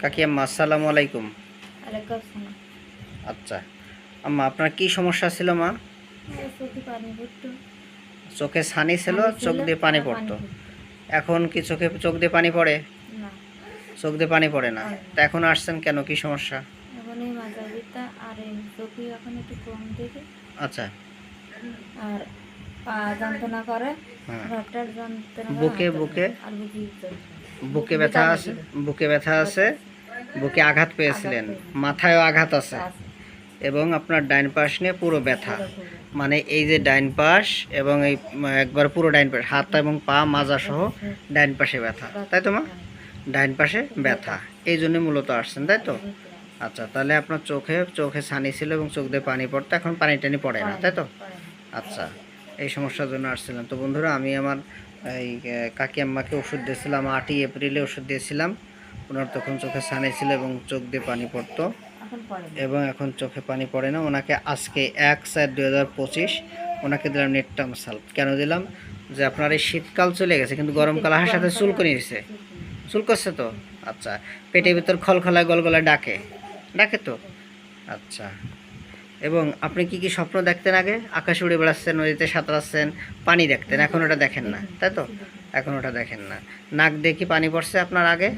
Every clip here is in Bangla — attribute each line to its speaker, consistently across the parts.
Speaker 1: কাকি আম্মা আসসালামু আলাইকুম। আচ্ছা আম্মা আপনার কি সমস্যা ছিল মা?
Speaker 2: চোখে পানি পড়তো।
Speaker 1: ছানি ছিল চোখ দিয়ে পানি পড়তো। এখন কি চোখে চোখ দিয়ে পানি পড়ে? চোখ দিয়ে পানি পড়ে না। তা এখন আসছেন কেন কি সমস্যা?
Speaker 2: আর চোখে
Speaker 1: আচ্ছা।
Speaker 2: আর পা যন্ত্রণা করে
Speaker 1: হ্যাঁ।
Speaker 2: করে,
Speaker 1: বুকে
Speaker 2: আর বুকে
Speaker 1: বুকে ব্যথা আছে? বুকে ব্যথা আছে। বুকে আঘাত পেয়েছিলেন। মাথায়ও আঘাত আছে। এবং আপনার ডাইন পাশ নিয়ে পুরো ব্যথা। মানে এই যে ডাইন পাশ এবং এই একবার পুরো ডাইন পাশ হাত এবং পা মাজা সহ ডাইন পাশে ব্যথা। তাই তো মা? ডাইন পাশে ব্যথা। এই জন্য মূলত আসছেন তাই তো? আচ্ছা তাহলে আপনার চোখে চোখে ছানি ছিল এবং চোখ দিয়ে পানি পড়তো এখন পানি টানি পড়ে না তাই তো? আচ্ছা এই সমস্যার জন্য আসছিলাম। তো বন্ধুরা আমি আমার এই কাকি আম্মাকে ওষুধ দিয়েছিলাম আটই এপ্রিলে ওষুধ দিয়েছিলাম। ওনার তখন চোখে ছানি ছিল এবং চোখ দিয়ে পানি পড়তো। এবং এখন চোখে পানি পড়ে না। ওনাকে আজকে এক চার দুই হাজার পঁচিশ ওনাকে দিলাম নেটটাম সাল্প কেন দিলাম? যে আপনার এই শীতকাল চলে গেছে কিন্তু গরমকাল আসার সাথে চুল করে দিছে। চুল করছে তো? আচ্ছা। পেটের ভিতর খলখলায় গলগলায় ডাকে। ডাকে তো? আচ্ছা। এবং আপনি কি কি স্বপ্ন দেখতেন আগে? আকাশে উড়ে বেড়াচ্ছেন নদীতে সাঁতরাচ্ছেন পানি দেখতেন। এখন ওটা দেখেন না। তাই তো? এখন ওটা দেখেন না। নাক দিয়ে কি পানি পড়ছে আপনার আগে?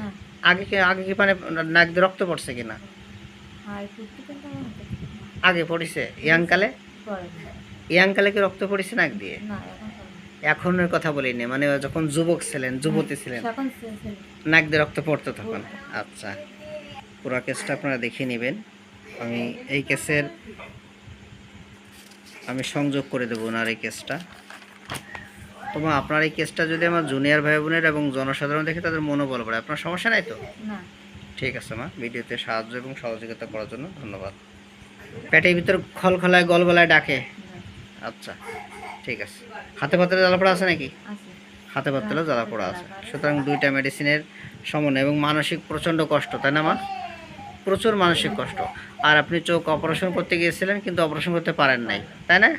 Speaker 1: আগে কি আগে কি পানি নাক দিয়ে রক্ত পড়ছে কিনা?
Speaker 2: হাতে
Speaker 1: আগে পড়েছে? ইয়াংকালে ইয়াংকালে কি রক্ত পড়েছে নাক দিয়ে। এখনের কথা বলিনি মানে যখন যুবক ছিলেন যুবতী ছিলেন।
Speaker 2: সে- সে-
Speaker 1: নাক দিয়ে রক্ত পড়তো তখন? আচ্ছা। পুরো কেসটা আপনারা দেখে নেবেন। আমি এই কেসের আমি সংযোগ করে দেবো ওনার এই কেসটা। তোমার আপনার এই কেসটা যদি আমার জুনিয়র ভাই বোনের এবং জনসাধারণ দেখে তাদের মনোবল বাড়ে আপনার সমস্যা নাই তো?
Speaker 2: না।
Speaker 1: ঠিক আছে মা ভিডিওতে সাহায্য এবং সহযোগিতা করার জন্য ধন্যবাদ। পেটের ভিতর খলখলায় গলগলায় ডাকে। আচ্ছা ঠিক আছে। হাতে পাতলে জ্বালা পড়া আছে নাকি?
Speaker 2: আছে।
Speaker 1: হাতে পাতলেও জ্বালা পড়া আছে। সুতরাং দুইটা মেডিসিনের সমন্বয় এবং মানসিক প্রচণ্ড কষ্ট তাই না মা? প্রচুর মানসিক কষ্ট। আর আপনি চোখ অপারেশন করতে গিয়েছিলেন কিন্তু অপারেশন করতে পারেন নাই তাই না।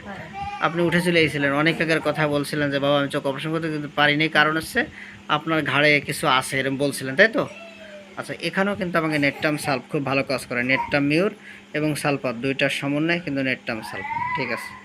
Speaker 1: আপনি উঠে চলে এসেছিলেন অনেক আগের কথা বলছিলেন যে, বাবা, আমি চোখ অপারেশন করতে কিন্তু পারিনি। কারণ হচ্ছে আপনার ঘাড়ে কিছু আছে এরকম বলছিলেন, তাই তো? আচ্ছা এখানেও কিন্তু আমাকে নেটটাম সালফ খুব ভালো কাজ করে। নেটটাম মিউর এবং সালফার, দুইটার সমন্বয় কিন্তু নেটটাম সালফ ঠিক আছে?